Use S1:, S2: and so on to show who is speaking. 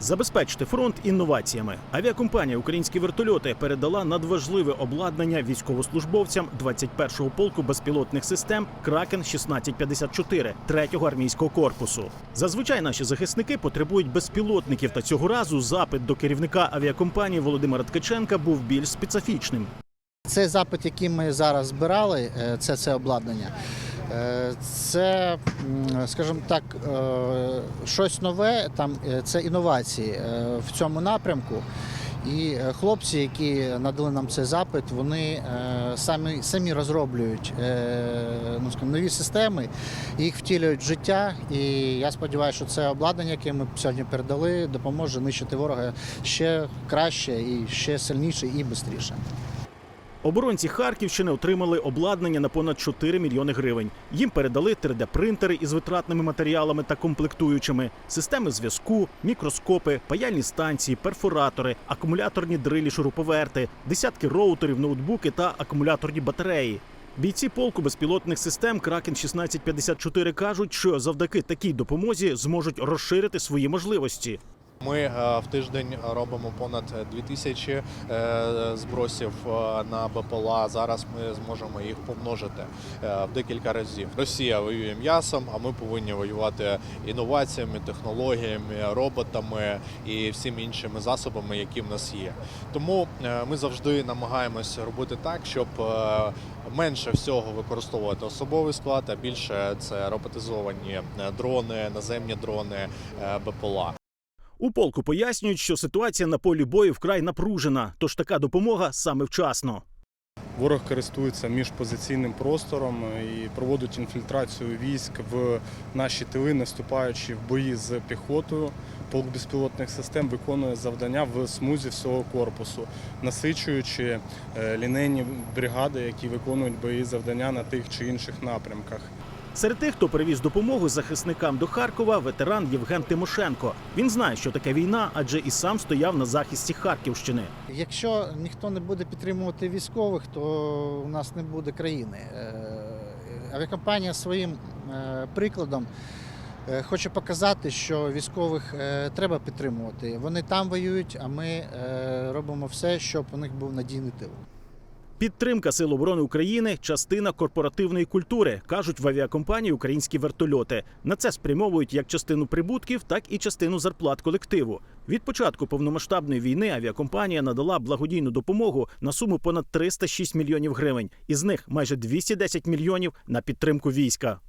S1: Забезпечити фронт інноваціями. Авіакомпанія Українські вертольоти передала надважливе обладнання військовослужбовцям 21-го полку безпілотних систем Кракен 1654 3-го армійського корпусу. Зазвичай наші захисники потребують безпілотників, та цього разу запит до керівника авіакомпанії Володимира Ткаченка був більш специфічним.
S2: Цей запит, який ми зараз збирали, е, це, це обладнання. Е, Це, скажімо так, е, щось нове, там е, це інновації в цьому напрямку. І хлопці, які надали нам цей запит, вони самі, самі розроблюють ну, скажімо, нові системи, їх втілюють в життя. І я сподіваюся, що це обладнання, яке ми сьогодні передали, допоможе нищити ворога ще краще і ще сильніше і швидше.
S1: Оборонці Харківщини отримали обладнання на понад 4 мільйони гривень. Їм передали 3D-принтери із витратними матеріалами та комплектуючими, системи зв'язку, мікроскопи, паяльні станції, перфоратори, акумуляторні дрилі, шуруповерти, десятки роутерів, ноутбуки та акумуляторні батареї. Бійці полку безпілотних систем Кракен 1654 кажуть, що завдяки такій допомозі зможуть розширити свої можливості.
S3: Ми е, в тиждень робимо понад 2000 е, збросів е, на БПЛА. Зараз ми зможемо їх помножити в декілька разів. Росія воює м'ясом, а ми повинні воювати інноваціями, технологіями, роботами і всіми іншими засобами, які в нас є. Тому ми завжди намагаємося робити так, щоб менше всього використовувати особовий склад, а більше це роботизовані дрони, наземні дрони, БПЛА.
S1: У полку пояснюють, що ситуація на полі бою вкрай напружена, тож така допомога саме вчасно.
S4: Ворог користується міжпозиційним простором і проводить інфільтрацію військ в наші тили, наступаючи в бої з піхотою. Полк безпілотних систем виконує завдання в смузі всього корпусу, насичуючи е, лінейні бригади, які виконують бої завдання на тих чи інших напрямках.
S1: Серед тих, хто привіз допомогу захисникам до Харкова, ветеран Євген Тимошенко. Він знає, що таке війна, адже і сам стояв на захисті Харківщини.
S2: Якщо ніхто не буде підтримувати військових, то у нас не буде країни. Е, Авіакомпанія своїм е, прикладом е, хоче показати, що військових треба підтримувати. Вони там воюють, а ми робимо все, щоб у них був надійний тил.
S1: Підтримка Сил оборони України частина корпоративної культури, кажуть в авіакомпанії Українські вертольоти. На це спрямовують як частину прибутків, так і частину зарплат колективу. Від початку повномасштабної війни авіакомпанія надала благодійну допомогу на суму понад 306 мільйонів гривень. Із них майже 210 мільйонів на підтримку війська.